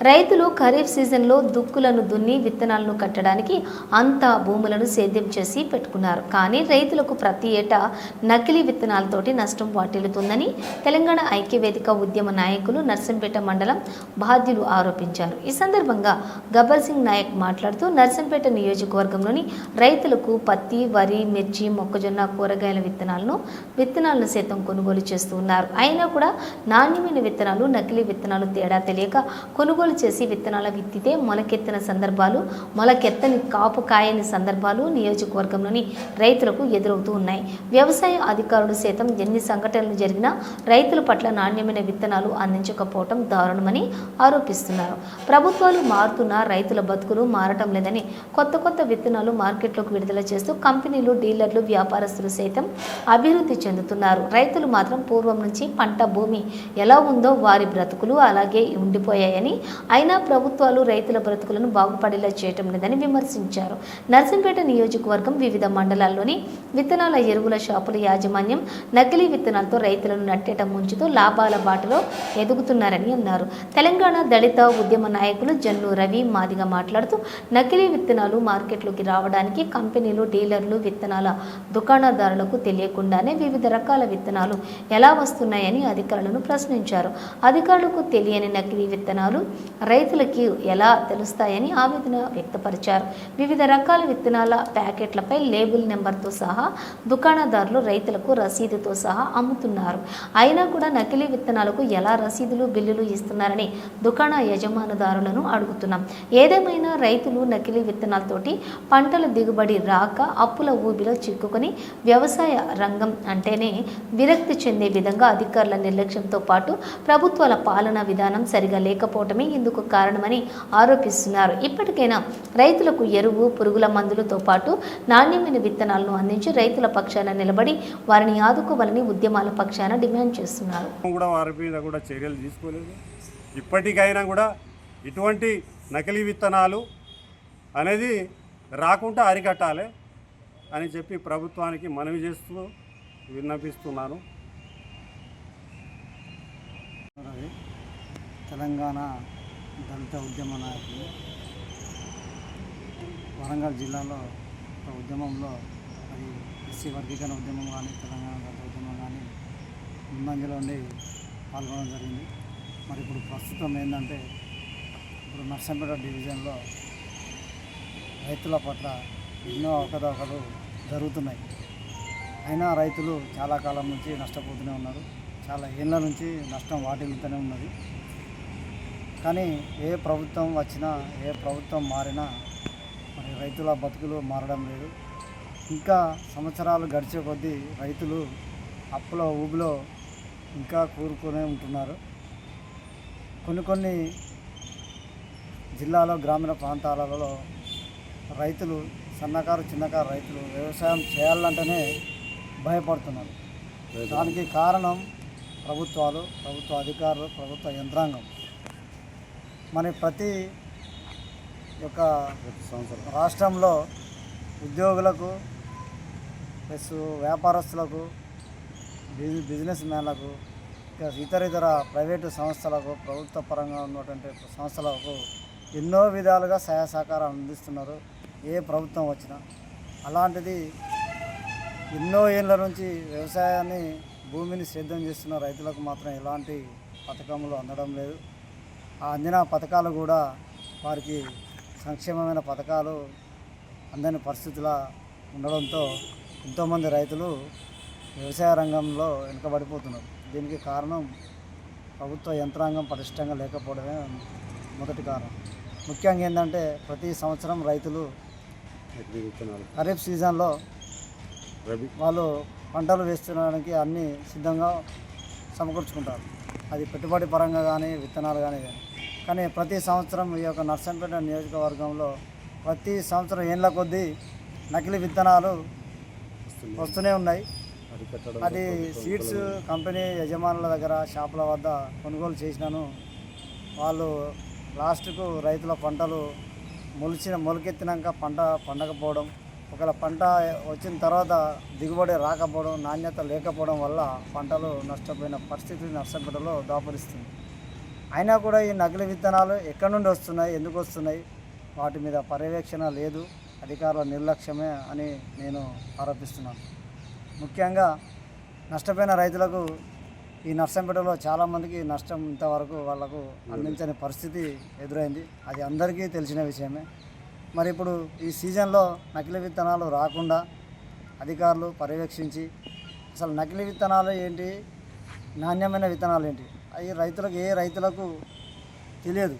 రైతులు ఖరీఫ్ సీజన్లో దుక్కులను దున్ని విత్తనాలను కట్టడానికి అంతా భూములను సేద్యం చేసి పెట్టుకున్నారు. కానీ రైతులకు ప్రతి ఏటా నకిలీ విత్తనాలతోటి నష్టం వాటిల్లుతుందని తెలంగాణ ఐక్యవేదిక ఉద్యమ నాయకులు నర్సంపేట మండలం బాధ్యులు ఆరోపించారు. ఈ సందర్భంగా గబ్బర్ సింగ్ నాయక్ మాట్లాడుతూ నర్సంపేట నియోజకవర్గంలోని రైతులకు పత్తి వరి మిర్చి మొక్కజొన్న కూరగాయల విత్తనాలను విత్తనాలను సైతం కొనుగోలు చేస్తూ ఉన్నారు. అయినా కూడా నాణ్యమైన విత్తనాలు నకిలీ విత్తనాలు తేడా తెలియక కొనుగోలు చేసి విత్తనాల విత్తితే మొలకెత్తిన సందర్భాలు మొలకెత్తని కాపు కాయని సందర్భాలు నియోజకవర్గంలోని రైతులకు ఎదురవుతూ ఉన్నాయి. వ్యవసాయ అధికారులు సైతం ఎన్ని సంఘటనలు జరిగినా రైతుల పట్ల నాణ్యమైన విత్తనాలు అందించకపోవటం దారుణమని ఆరోపిస్తున్నారు. ప్రభుత్వాలు మారుతున్నా రైతుల బతుకులు మారటం లేదని కొత్త కొత్త విత్తనాలు మార్కెట్లోకి విడుదల చేస్తూ కంపెనీలు డీలర్లు వ్యాపారస్తులు సైతం అభివృద్ధి చెందుతున్నారు. రైతులు మాత్రం పూర్వం నుంచి పంట భూమి ఎలా ఉందో వారి బ్రతుకులు అలాగే ఉండిపోయాయని అయినా ప్రభుత్వాలు రైతుల బ్రతుకులను బాగుపడేలా చేయటం లేదని విమర్శించారు. నర్సంపేట నియోజకవర్గం వివిధ మండలాల్లోని విత్తనాల ఎరువుల షాపుల యాజమాన్యం నకిలీ విత్తనాలతో రైతులను నట్టేట ముంచుతో లాభాల బాటలో ఎదుగుతున్నారని అన్నారు. తెలంగాణ దళిత ఉద్యమ నాయకులు జన్ను రవి మాదిగా మాట్లాడుతూ నకిలీ విత్తనాలు మార్కెట్లోకి రావడానికి కంపెనీలు డీలర్లు విత్తనాల దుకాణదారులకు తెలియకుండానే వివిధ రకాల విత్తనాలు ఎలా వస్తున్నాయని అధికారులను ప్రశ్నించారు. అధికారులకు తెలియని నకిలీ విత్తనాలు రైతులకి ఎలా తెలుస్తాయని ఆవేదన వ్యక్తపరిచారు. వివిధ రకాల విత్తనాల ప్యాకెట్లపై లేబుల్ నెంబర్తో సహా దుకాణదారులు రైతులకు రసీదుతో సహా అమ్ముతున్నారు. అయినా కూడా నకిలీ విత్తనాలకు ఎలా రసీదులు బిల్లులు ఇస్తున్నారని దుకాణ యజమానుదారులను అడుగుతున్నాం. ఏదేమైనా రైతులు నకిలీ విత్తనాలతోటి పంటల దిగుబడి రాక అప్పుల ఊబిలో చిక్కుకొని వ్యవసాయ రంగం అంటేనే విరక్తి చెందే విధంగా అధికారుల నిర్లక్ష్యంతో పాటు ప్రభుత్వాల పాలనా విధానం సరిగా లేకపోవటమే ఇందుకు కారణమని ఆరోపిస్తున్నారు. ఇప్పటికైనా రైతులకు ఎరువు పురుగుల మందులతో పాటు నాణ్యమైన విత్తనాలను అందించి రైతుల పక్షాన నిలబడి వారిని ఆదుకోవాలని ఉద్యమాల పక్షాన డిమాండ్ చేస్తున్నారు. కూడా వారి మీద కూడా చర్యలు తీసుకోలేదు. ఇప్పటికైనా కూడా ఇటువంటి నకిలీ విత్తనాలు అనేది రాకుండా అరికట్టాలి అని చెప్పి ప్రభుత్వానికి మనవి చేస్తూ విన్నపిస్తున్నాను. తెలంగాణ దళిత ఉద్యమ నాయకులు. వరంగల్ జిల్లాలో ఒక ఉద్యమంలో అది ఎస్సీ వర్గీకరణ ఉద్యమం కానీ తెలంగాణ దళిత ఉద్యమం కానీ ముందంజలో ఉండి పాల్గొనడం జరిగింది. మరి ఇప్పుడు ప్రస్తుతం ఏంటంటే ఇప్పుడు నర్సంపేట డివిజన్లో రైతుల పట్ల ఎన్నో అవకతవకలు జరుగుతున్నాయి. అయినా రైతులు చాలా కాలం నుంచి నష్టపోతూనే ఉన్నారు. చాలా ఏళ్ళ నుంచి నష్టం వాటిల్లుతూనే ఉన్నది. కానీ ఏ ప్రభుత్వం వచ్చినా ఏ ప్రభుత్వం మారినా మరి రైతుల బతుకులు మారడం లేదు. ఇంకా సంవత్సరాలు గడిచే కొద్దీ రైతులు అప్పుల ఊబిలో ఇంకా కూరుకునే ఉంటున్నారు. కొన్ని కొన్ని జిల్లాలో గ్రామీణ ప్రాంతాలలో రైతులు సన్నకారు చిన్నకారు రైతులు వ్యవసాయం చేయాలంటేనే భయపడుతున్నారు. దానికి కారణం ప్రభుత్వాలు ప్రభుత్వ అధికారులు ప్రభుత్వ యంత్రాంగం. మన ప్రతి యొక్క రాష్ట్రంలో ఉద్యోగులకు ప్లస్ వ్యాపారస్తులకు బిజి బిజినెస్ మ్యాన్లకు ఇతర ఇతర ప్రైవేటు సంస్థలకు ప్రభుత్వ పరంగా ఉన్నటువంటి సంస్థలకు ఎన్నో విధాలుగా సహాయ సహకారం అందిస్తున్నారు. ఏ ప్రభుత్వం వచ్చినా అలాంటిది ఎన్నో ఏళ్ళ నుంచి వ్యవసాయాన్ని భూమిని సేద్యం చేస్తున్న రైతులకు మాత్రం ఎలాంటి పథకములు అందడం లేదు. అందిన పథకాలు కూడా వారికి సంక్షేమమైన పథకాలు అందని పరిస్థితుల ఉండడంతో ఎంతోమంది రైతులు వ్యవసాయ రంగంలో వెనుకబడిపోతున్నారు. దీనికి కారణం ప్రభుత్వ యంత్రాంగం పటిష్టంగా లేకపోవడమే మొదటి కారణం. ముఖ్యంగా ఏంటంటే ప్రతి సంవత్సరం రైతులు ఖరీఫ్ సీజన్లో రబీ. వాళ్ళు పంటలు వేసుకోవడానికి అన్నీ సిద్ధంగా సమకూర్చుకుంటారు. అది పెట్టుబడి పరంగా కానీ విత్తనాలు కానీ కానీ. కానీ ప్రతి సంవత్సరం ఈ యొక్క నర్సంపేట నియోజకవర్గంలో ప్రతి సంవత్సరం ఏళ్ళ కొద్దీ నకిలీ విత్తనాలు వస్తూనే ఉన్నాయి. అది సీడ్స్ కంపెనీ యజమానుల దగ్గర షాపుల వద్ద కొనుగోలు చేసినాను. వాళ్ళు లాస్ట్కు రైతుల పంటలు మొలిచిన మొలకెత్తినాక పంట పండకపోవడం ఒకవేళ పంట వచ్చిన తర్వాత దిగుబడి రాకపోవడం నాణ్యత లేకపోవడం వల్ల పంటలు నష్టపోయిన పరిస్థితి నష్టపెట్టలో దాపురిస్తుంది. అయినా కూడా ఈ నకిలీ విత్తనాలు ఎక్కడి నుండి వస్తున్నాయి ఎందుకు వస్తున్నాయి వాటి మీద పర్యవేక్షణ లేదు అధికారుల నిర్లక్ష్యమే అని నేను ఆరోపిస్తున్నాను. ముఖ్యంగా నష్టపోయిన రైతులకు ఈ నర్సంపేటలో చాలామందికి నష్టం ఇంతవరకు వాళ్ళకు అందించని పరిస్థితి ఎదురైంది. అది అందరికీ తెలిసిన విషయమే. మరి ఇప్పుడు ఈ సీజన్లో నకిలీ విత్తనాలు రాకుండా అధికారులు పర్యవేక్షించి అసలు నకిలీ విత్తనాలు ఏంటి నాణ్యమైన విత్తనాలు ఏంటి అవి రైతులకు ఏ రైతులకు తెలియదు.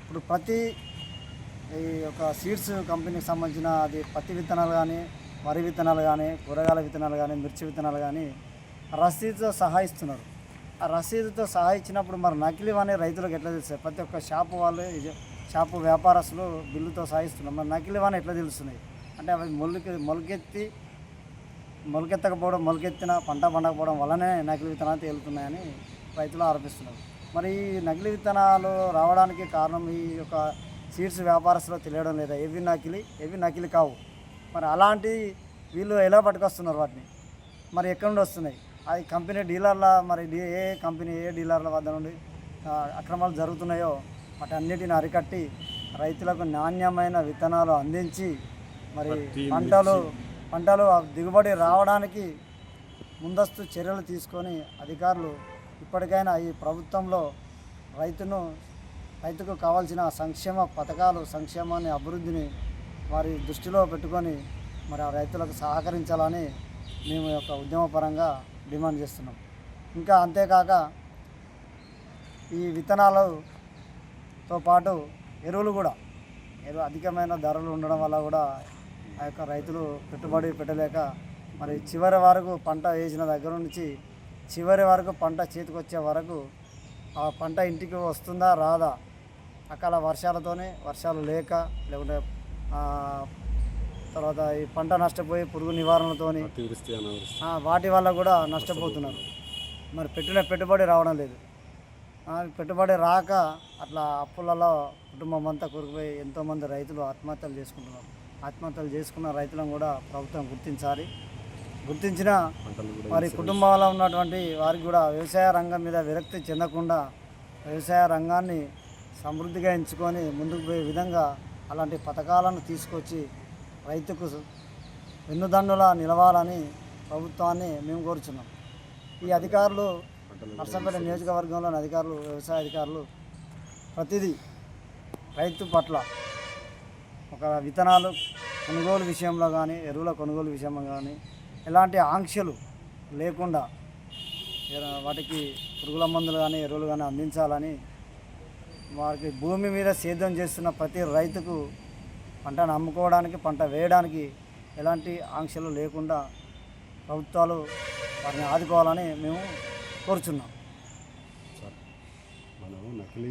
ఇప్పుడు ప్రతి ఈ యొక్క సీడ్స్ కంపెనీకి సంబంధించిన అది పత్తి విత్తనాలు కానీ వరి విత్తనాలు కానీ కూరగాయల విత్తనాలు కానీ మిర్చి విత్తనాలు కానీ రసీదుతో సహాయిస్తున్నారు ఆ రసీదుతో సహా ఇచ్చినప్పుడు మరి నకిలీ అనే రైతులకు ఎట్లా తెలుస్తాయి? ప్రతి ఒక్క షాపు వాళ్ళు షాపు వ్యాపారస్తులు బిల్లుతో సహాయిస్తున్నారు మరి నకిలీ అని ఎట్లా తెలుస్తున్నాయి? అంటే అవి మొలికి మొలకెత్తి మొలకెత్తకపోవడం మొలకెత్తిన పంట పండకపోవడం వల్లనే నకిలీ విత్తనాలు తేలుతున్నాయని రైతులు ఆరోపిస్తున్నారు. మరి ఈ నకిలీ విత్తనాలు రావడానికి కారణం ఈ యొక్క సీడ్స్ వ్యాపారస్తులు తెలియడం లేదా? ఏవి నకిలీ? ఏవి నకిలీ కావు. మరి అలాంటి వీళ్ళు ఎలా పట్టుకొస్తున్నారు వాటిని? మరి ఎక్కడి నుండి వస్తున్నాయి? అది కంపెనీ డీలర్ల మరి ఏ కంపెనీ ఏ డీలర్ల వద్ద నుండి అక్రమాలు జరుగుతున్నాయో వాటన్నిటిని అరికట్టి రైతులకు నాణ్యమైన విత్తనాలు అందించి మరి పంటలు పంటలు దిగుబడి రావడానికి ముందస్తు చర్యలు తీసుకొని అధికారులు ఇప్పటికైనా ఈ ప్రభుత్వంలో రైతును రైతుకు కావాల్సిన సంక్షేమ పథకాలు సంక్షేమాన్ని అభివృద్ధిని వారి దృష్టిలో పెట్టుకొని మరి ఆ రైతులకు సహకరించాలని మేము యొక్క ఉద్యమపరంగా డిమాండ్ చేస్తున్నాం. ఇంకా అంతేకాక ఈ విత్తనాలతో పాటు ఎరువులు కూడా ఎరువు అధికమైన ధరలు ఉండడం వల్ల కూడా ఆ యొక్క రైతులు పెట్టుబడి పెట్టలేక మరి చివరి వరకు పంట వేసిన దగ్గర నుంచి చివరి వరకు పంట చేతికి వచ్చే వరకు ఆ పంట ఇంటికి వస్తుందా రాదా? అకాల వర్షాలతోనే వర్షాలు లేక లేకుంటే తర్వాత ఈ పంట నష్టపోయి పురుగు నివారణతోని ఆ, వాటి వల్ల కూడా నష్టపోతున్నారు. మరి పెట్టిన పెట్టుబడి రావడం లేదు. పెట్టుబడి రాక అట్లా అప్పులలో కుటుంబం అంతా కూరుకుపోయి ఎంతోమంది రైతులు ఆత్మహత్యలు చేసుకుంటున్నారు. ఆత్మహత్యలు చేసుకున్న రైతులను కూడా ప్రభుత్వం గుర్తించాలి. గుర్తించిన వారి కుటుంబాల్లో ఉన్నటువంటి వారికి కూడా వ్యవసాయ రంగం మీద విరక్తి చెందకుండా వ్యవసాయ రంగాన్ని సమృద్ధిగా ఎంచుకొని ముందుకు పోయే విధంగా అలాంటి పథకాలను తీసుకొచ్చి రైతుకు వెన్నుదన్నులా నిలవాలని ప్రభుత్వాన్ని మేము కోరుచున్నాం. ఈ అధికారులు నర్సంపేట నియోజకవర్గంలోని అధికారులు వ్యవసాయ అధికారులు ప్రతిదీ రైతు పట్ల ఒక విత్తనాలు కొనుగోలు విషయంలో కానీ ఎరువుల కొనుగోలు విషయంలో కానీ ఎలాంటి ఆంక్షలు లేకుండా వాటికి పురుగుల మందులు కానీ ఎరువులు కానీ అందించాలని వారికి భూమి మీద సేద్యం చేస్తున్న ప్రతి రైతుకు పంటను అమ్ముకోవడానికి పంట వేయడానికి ఎలాంటి ఆంక్షలు లేకుండా ప్రభుత్వాలు వారిని ఆదుకోవాలని మేము కోరుచున్నాం. మనం నకిలీ